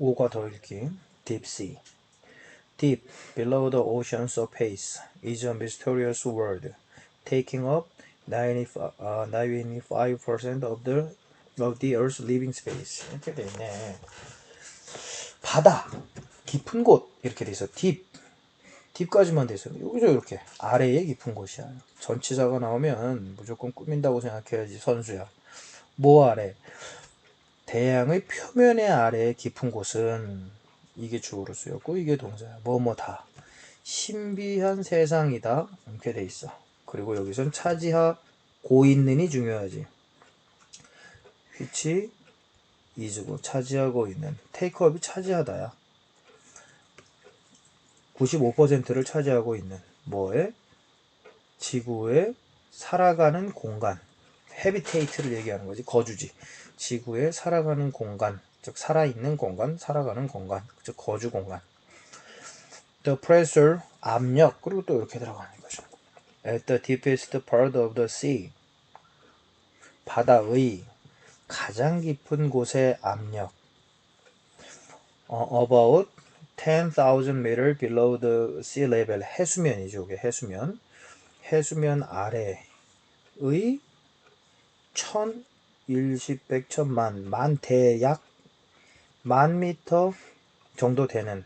5가 더 읽기. Deep sea. Deep below the ocean surface is a mysterious world, taking up 95, uh, 95% of the of the Earth's living space. 이렇게 돼 있네. 바다, 깊은 곳 이렇게 돼 있어. deep, deep까지만 돼 있어. 여기서 이렇게 아래에 깊은 곳이야. 전치사가 나오면 무조건 꾸민다고 생각해야지 선수야. 뭐 아래? 대양의 표면의 아래에 깊은 곳은 이게 주어로 쓰였고 이게 동사야. 뭐뭐다. 신비한 세상이다. 이렇게 돼 있어. 그리고 여기선 차지하 고 있는이 중요하지. which is고 차지하고 있는 테이크업이 차지하다야. 95%를 차지하고 있는 뭐에 지구에 살아가는 공간 헤비테이트를 얘기하는 거지 거주지 지구에 살아가는 공간 즉 살아있는 공간 살아가는 공간 즉 거주 공간. The pressure 압력 그리고 또 이렇게 들어가는 거죠. At the deepest part of the sea. 바다의 가장 깊은 곳의 압력. 어, about 10,000 meter below the sea level. 해수면이죠 이게 해수면. 해수면 아래의 천, 일십, 백천만, 만, 대약 만 미터 정도 되는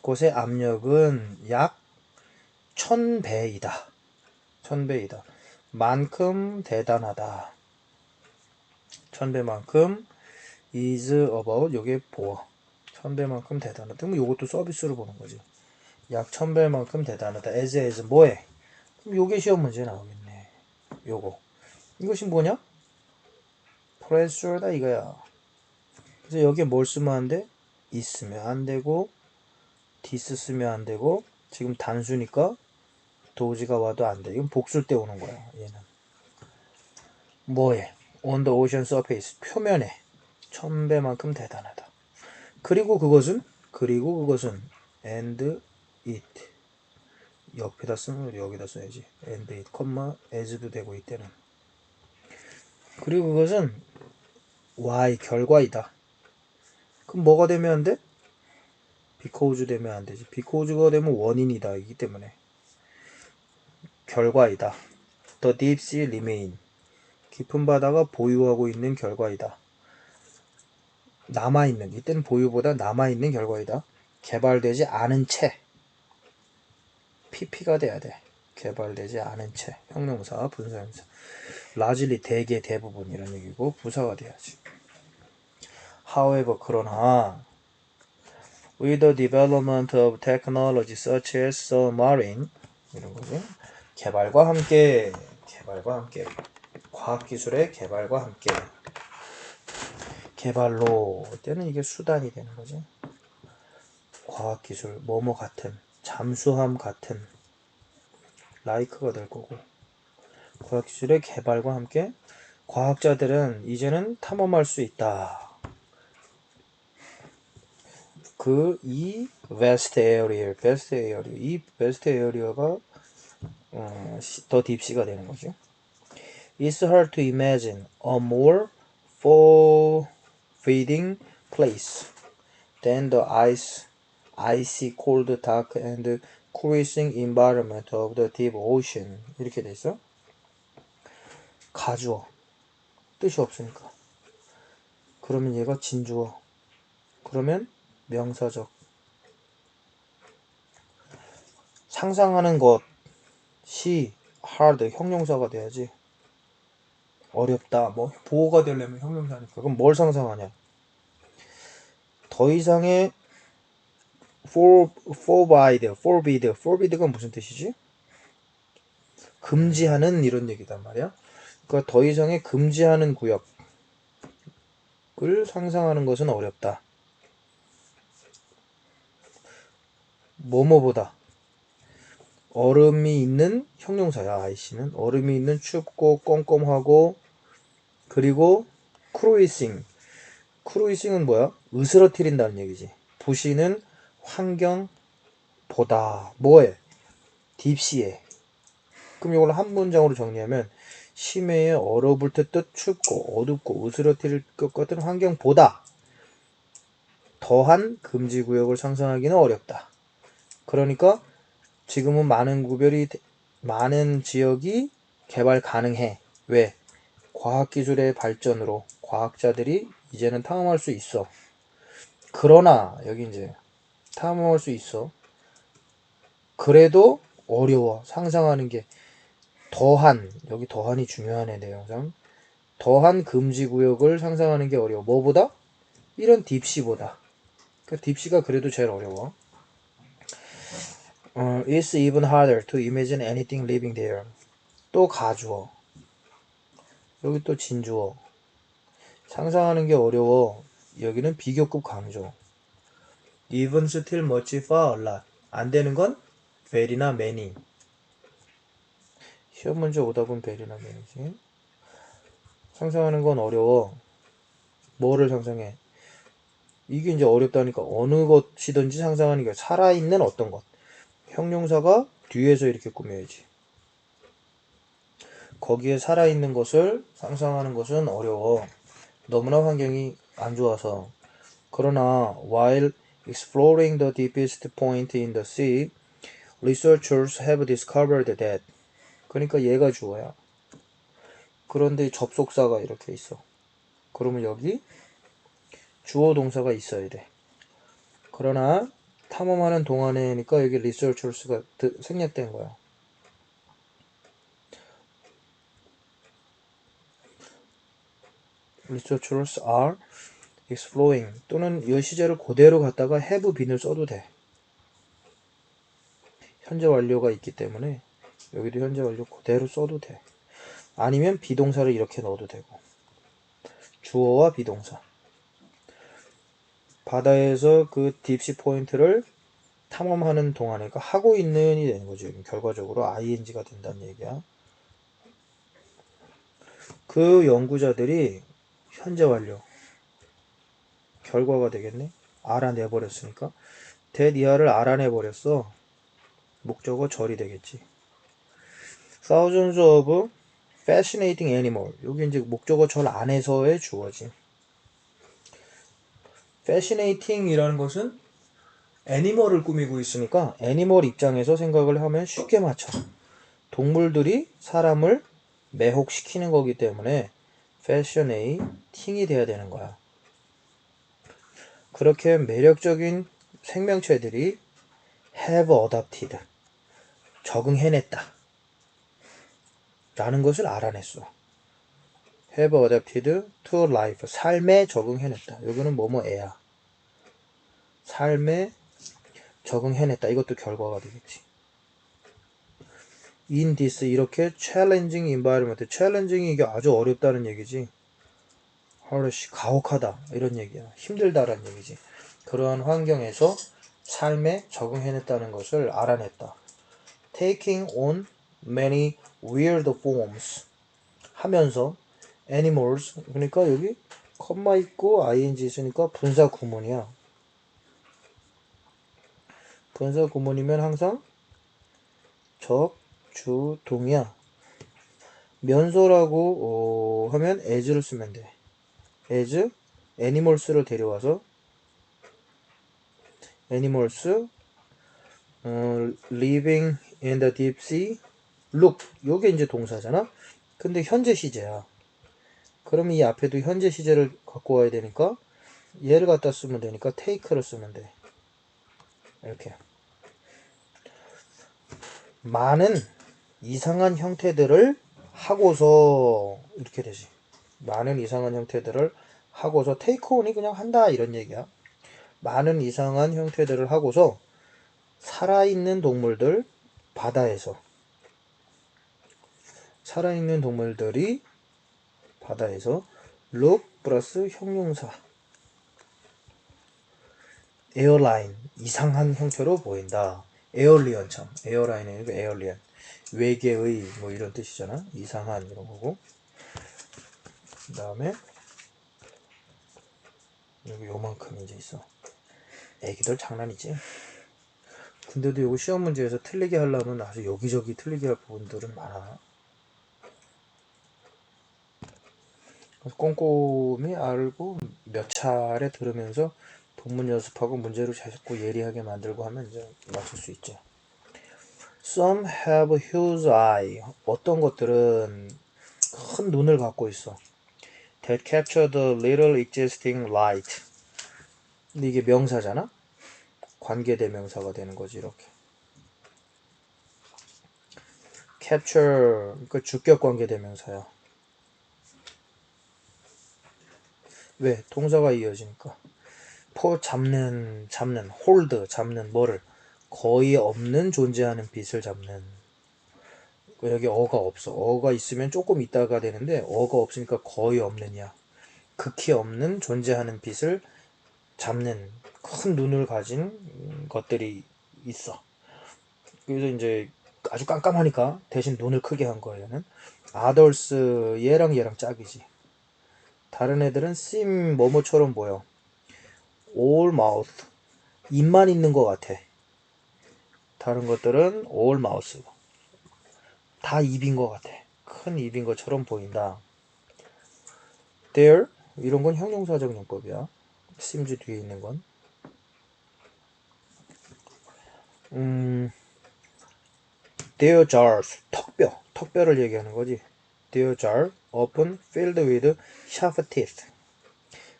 곳의 압력은 약 천배이다. 천배이다. 만큼 대단하다. 천배만큼 is about 요게 보어. 천배만큼 대단하다. 그럼 요것도 서비스로 보는 거지. 약 천배만큼 대단하다. as as 뭐해? 그럼 요게 시험 문제 나오겠네. 요거. 이것이 뭐냐? Pressure다 이거야. 그래서 여기에 뭘 쓰면 안 돼? 있으면 안 되고 디스 쓰면 안 되고 지금 단수니까 도지가 와도 안 돼. 이건 복술 때 오는 거야. 얘는. 뭐에? on the ocean surface. 표면에. 천배만큼 대단하다. 그리고 그것은 그리고 그것은 and it 옆에다 쓰면 여기다 써야지 and it, 컴마 as도 되고 이때는 그리고 그것은 y 결과이다. 그럼 뭐가 되면 안 돼? because 되면 안 되지. because가 되면 원인이다. 이기 때문에 결과이다. The deep sea remain 깊은 바다가 보유하고 있는 결과이다. 남아있는 이때는 보유보다 남아있는 결과이다. 개발되지 않은 채 PP가 돼야 돼. 개발되지 않은 채 형용사 분사형사 라질리 대개 대부분 이런 얘기고 부사가 돼야지. However 그러나 with the development of technology such as submarine 이런 거지. 개발과 함께 개발과 함께 과학기술의 개발과 함께 개발로 때는 이게 수단이 되는 거지. 과학기술 뭐뭐 같은 잠수함 같은 라이크가 될 거고 과학기술의 개발과 함께 과학자들은 이제는 탐험할 수 있다. 그이 vast area, vast area, 이 area가 어, 더 딥시가 되는 거죠. It's hard to imagine a more forbidding place than the ice, icy, cold, dark, and cruising environment of the deep ocean. 이렇게 돼 있어. 가주어. 뜻이 없으니까. 그러면 얘가 진주어. 그러면 명사적. 상상하는 것이 hard 형용사가 돼야지. 어렵다. 뭐 보호가 되려면 형용사니까. 그럼 뭘 상상하냐? 더 이상의 for, forbid, forbid, forbid가 무슨 뜻이지? 금지하는 이런 얘기단 말이야. 그러니까 더 이상의 금지하는 구역을 상상하는 것은 어렵다. 뭐뭐보다 얼음이 있는 형용사야 아이씨는 얼음이 있는 춥고 껌껌하고 그리고 크루이싱 크루이싱은 뭐야? 으스러뜨린다는 얘기지 부시는 환경보다 뭐에? 딥시에 그럼 이걸 한 문장으로 정리하면 심해에 얼어붙을 듯 춥고 어둡고 으스러뜨릴 것 같은 환경보다 더한 금지 구역을 상상하기는 어렵다. 그러니까 지금은 많은 구별이 되- 많은 지역이 개발 가능해. 왜? 과학 기술의 발전으로 과학자들이 이제는 탐험할 수 있어. 그러나 여기 이제 탐험할 수 있어. 그래도 어려워. 상상하는 게 더한 여기 더한이 중요하네 내용상. 더한 금지 구역을 상상하는 게 어려워. 뭐보다? 이런 딥시보다. 그 딥시가 그래도 제일 어려워. 어, It's even harder to imagine anything living there. 또 가주어. 여기 또 진주어. 상상하는 게 어려워. 여기는 비교급 강조. Even still much far lot. 안 되는 건 very나 many. 시험 문제 오답은 very나 many지. 상상하는 건 어려워. 뭐를 상상해? 이게 이제 어렵다니까 어느 것이든지 상상하는 게 살아있는 어떤 것. 형용사가 뒤에서 이렇게 꾸며야지. 거기에 살아있는 것을 상상하는 것은 어려워. 너무나 환경이 안 좋아서. 그러나 while exploring the deepest point in the sea, researchers have discovered that. 그러니까 얘가 주어야. 그런데 접속사가 이렇게 있어. 그러면 여기 주어 동사가 있어야 돼. 그러나 탐험하는 동안에니까 여기 researchers가 드- 생략된 거야. researchers are exploring 또는 이 시제를 그대로 갖다가 have been을 써도 돼. 현재 완료가 있기 때문에 여기도 현재 완료 그대로 써도 돼. 아니면 비동사를 이렇게 넣어도 되고. 주어와 비동사. 바다에서 그 딥시 포인트를 탐험하는 동안에 그러니까 하고 있는이 되는 거죠. 결과적으로 ing가 된다는 얘기야. 그 연구자들이 현재 완료 결과가 되겠네. 알아내 버렸으니까 that 이하를 알아내 버렸어. 목적어 절이 되겠지. Thousands of fascinating animal. 여기 이제 목적어 절 안에서의 주어지. fascinating이라는 것은 애니멀을 꾸미고 있으니까 애니멀 입장에서 생각을 하면 쉽게 맞춰. 동물들이 사람을 매혹시키는 거기 때문에 fascinating이 돼야 되는 거야. 그렇게 매력적인 생명체들이 have adapted 적응해냈다 라는 것을 알아냈어. have adapted to life 삶에 적응해냈다. 여기는 뭐뭐애야. 삶에 적응해냈다. 이것도 결과가 되겠지. in this 이렇게 challenging environment, challenging이 이게 아주 어렵다는 얘기지. Harsh 가혹하다 이런 얘기야. 힘들다라는 얘기지. 그러한 환경에서 삶에 적응해냈다는 것을 알아냈다. taking on many weird forms 하면서 animals 그러니까 여기 컴마 있고 ing 있으니까 분사 구문이야. 분사 구문이면 항상 적, 주, 동이야. 면소라고 어, 하면 as를 쓰면 돼. As animals를 데려와서 animals 어, living in the deep sea look 요게 이제 동사잖아. 근데 현재 시제야. 그러면 이 앞에도 현재 시제를 갖고 와야 되니까 얘를 갖다 쓰면 되니까 take를 쓰면 돼. 이렇게. 많은 이상한 형태들을 하고서 이렇게 되지. 많은 이상한 형태들을 하고서 테이크온이 그냥 한다 이런 얘기야. 많은 이상한 형태들을 하고서 살아있는 동물들 바다에서 살아있는 동물들이 바다에서 look 플러스 형용사 에어라인 이상한 형태로 보인다. 에어리언처럼 에어라인이 에어리언 외계의 뭐 이런 뜻이잖아. 이상한 이런 거고. 그 다음에 여기 요만큼 이제 있어. 애기들 장난이지. 근데도 이거 시험 문제에서 틀리게 하려면 아주 여기저기 틀리게 할 부분들은 많아. 그래서 꼼꼼히 알고 몇 차례 들으면서 동문 연습하고 문제로 자꾸 예리하게 만들고 하면 이제 맞출 수 있죠. Some have huge eye. 어떤 것들은 큰 눈을 갖고 있어. That capture the little existing light. 근데 이게 명사잖아? 관계대명사가 되는 거지 이렇게. capture 그 주격 관계대명사야. 왜? 동사가 이어지니까. 포 잡는 잡는 홀드 잡는 뭐를 거의 없는 존재하는 빛을 잡는 여기 어가 없어. 어가 있으면 조금 있다가 되는데 어가 없으니까 거의 없느냐. 극히 없는 존재하는 빛을 잡는 큰 눈을 가진 것들이 있어. 그래서 이제 아주 깜깜하니까 대신 눈을 크게 한 거예요 얘는. 아덜스 얘랑 얘랑 짝이지. 다른 애들은 심 뭐뭐처럼 보여. All mouth. 입만 있는 것 같아. 다른 것들은 all mouth 다 입인 것 같아. 큰 입인 것처럼 보인다. there 이런 건 형용사적 용법이야. seems 뒤에 있는 건. 음, their jars 턱뼈 턱뼈를 얘기하는 거지. their jar open filled with sharp teeth.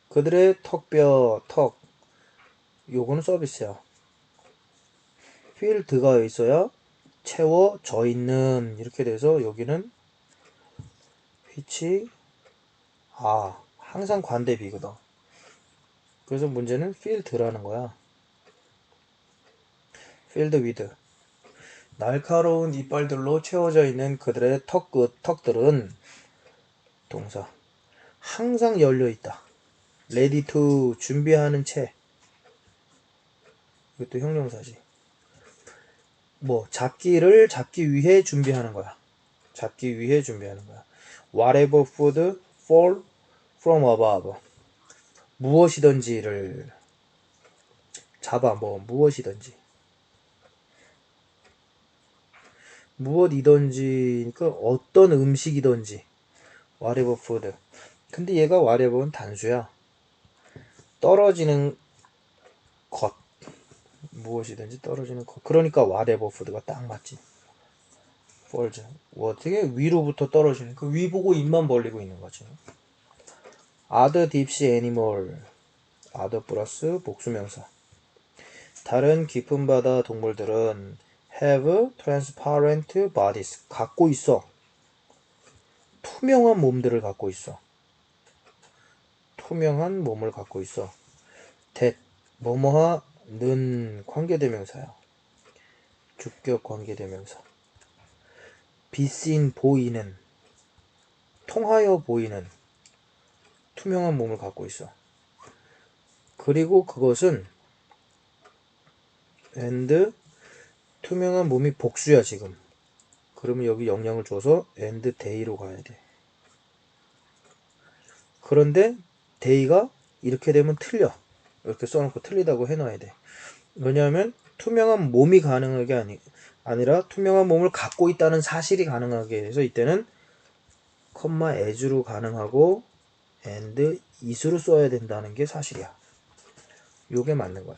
그들의 턱뼈, 턱, 요거는 서비스야. 필드가 있어야 채워져 있는 이렇게 돼서 여기는 which 아 항상 관대비거든. 그래서 문제는 필드라는 거야. filled with 날카로운 이빨들로 채워져 있는 그들의 턱끝, 턱들은 동사 항상 열려 있다. ready to 준비하는 채 이것도 형용사지 뭐 잡기를 잡기 위해 준비하는 거야. 잡기 위해 준비하는 거야. Whatever food fall from above. 무엇이든지를 잡아 뭐 무엇이든지. 무엇이든지 그러니까 어떤 음식이든지. Whatever food. 근데 얘가 whatever는 단수야. 떨어지는 것 무엇이든지 떨어지는 것 그러니까 food가 딱 맞지. 뭐 어떻게 위로부터 떨어지는 그 위 보고 입만 벌리고 있는 거지. deep sea animal other 플러스 복수명사. 다른 깊은 바다 동물들은 have transparent bodies 갖고 있어. 투명한 몸들을 갖고 있어. 투명한 몸을 갖고 있어. that 뭐뭐하 는 관계대명사야. 주격 관계대명사. 빛인 보이는 통하여 보이는 투명한 몸을 갖고 있어. 그리고 그것은 and 투명한 몸이 복수야 지금. 그러면 여기 영향을 줘서 and day로 가야 돼. 그런데 데이가 이렇게 되면 틀려. 이렇게 써놓고 틀리다고 해놔야 돼. 왜냐하면 투명한 몸이 가능한 게 아니, 아니라 투명한 몸을 갖고 있다는 사실이 가능하게 해서 이때는 컴마 as로 가능하고 and is로 써야 된다는 게 사실이야. 요게 맞는 거야.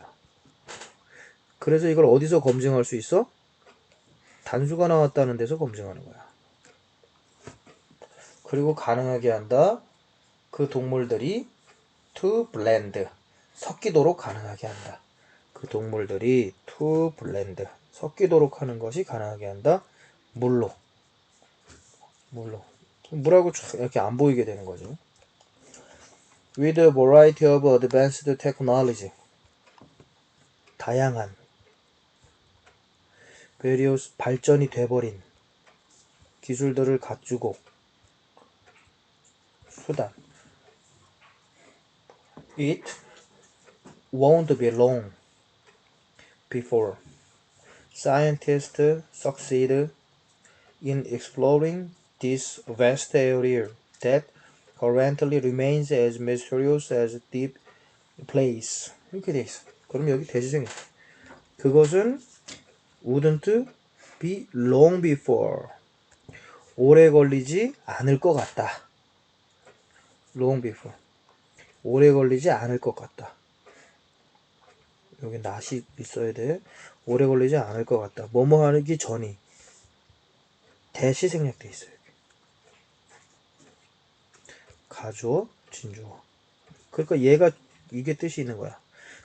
그래서 이걸 어디서 검증할 수 있어? 단수가 나왔다는 데서 검증하는 거야. 그리고 가능하게 한다. 그 동물들이 to blend 섞이도록 가능하게 한다. 그 동물들이 to blend 섞이도록 하는 것이 가능하게 한다. 물로 물로 물하고 이렇게 안 보이게 되는 거죠. With a variety of advanced technology 다양한 various 발전이 돼버린 기술들을 갖추고 수단 It won't be long before scientists succeed in exploring this vast area that currently remains as mysterious as deep place. 이렇게 돼 있어. 그럼 여기 대시정이 그것은 wouldn't be long before. 오래 걸리지 않을 것 같다. long before. 오래 걸리지 않을 것 같다. 여기 낫이 있어야 돼. 오래 걸리지 않을 것 같다. 뭐뭐 하기 전이 대시 생략돼 있어요. 가주어, 진주어. 그러니까 얘가 이게 뜻이 있는 거야.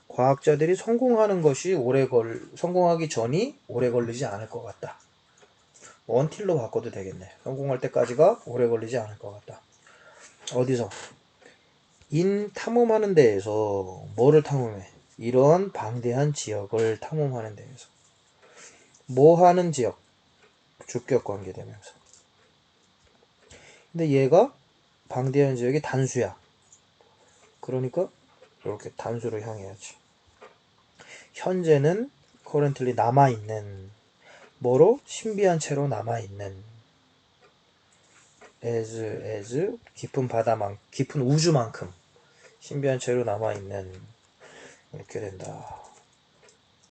과학자들이 성공하는 것이 오래 걸 성공하기 전이 오래 걸리지 않을 것 같다. 원틸로 바꿔도 되겠네. 성공할 때까지가 오래 걸리지 않을 것 같다. 어디서? 인 탐험하는 데에서 뭐를 탐험해? 이런 방대한 지역을 탐험하는 데에서 뭐 하는 지역? 주격 관계 되면서 근데 얘가 방대한 지역이 단수야 그러니까 이렇게 단수로 향해야지 현재는 currently 남아있는 뭐로? 신비한 채로 남아있는 as, as 깊은 바다만 깊은 우주만큼 신비한 채로 남아있는 이렇게 된다.